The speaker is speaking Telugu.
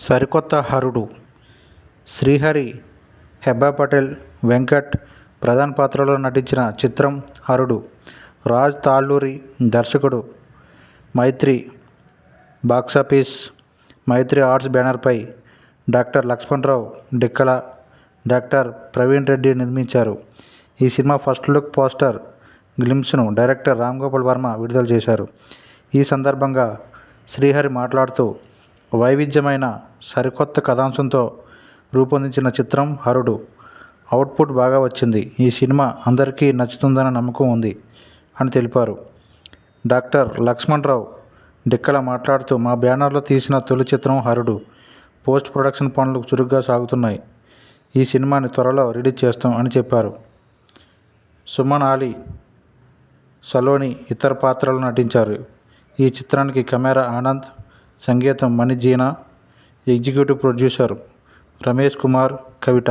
సరికొత్త హరుడు శ్రీహరి హెబ్బా పటేల్ వెంకట్ ప్రధాన పాత్రలో నటించిన చిత్రం హరుడు. రాజ్ తాళ్ళూరి దర్శకుడు. Mythri box office Mythri Arts బ్యానర్పై డాక్టర్ లక్ష్మణరావు డిక్కల. డాక్టర్ ప్రవీణ్ రెడ్డి నిర్మించారు. ఈ సినిమా ఫస్ట్ లుక్ పోస్టర్ గ్లిమ్స్ను డైరెక్టర్ రామ్ గోపాల్ వర్మ విడుదల చేశారు. ఈ సందర్భంగా శ్రీహరి మాట్లాడుతూ వైవిధ్యమైన సరికొత్త కథాంశంతో రూపొందించిన చిత్రం హరుడు. అవుట్పుట్ బాగా వచ్చింది. ఈ సినిమా అందరికీ నచ్చుతుందన్న నమ్మకం ఉంది అని తెలిపారు. డాక్టర్ లక్ష్మణరావు డిక్కల మాట్లాడుతూ మా బ్యానర్లో తీసిన తొలి చిత్రం హరుడు. పోస్ట్ ప్రొడక్షన్ పనులు చురుగ్గా సాగుతున్నాయి. ఈ సినిమాని త్వరలో రిలీజ్ చేస్తాం అని చెప్పారు. సుమన్ ఆలీ సలోని ఇతర పాత్రలు నటించారు. ఈ చిత్రానికి కెమెరా ఆనంద్ సంగీతం మణి జీనా ఎగ్జిక్యూటివ్ ప్రొడ్యూసర్ రమేష్ కుమార్ కవిత.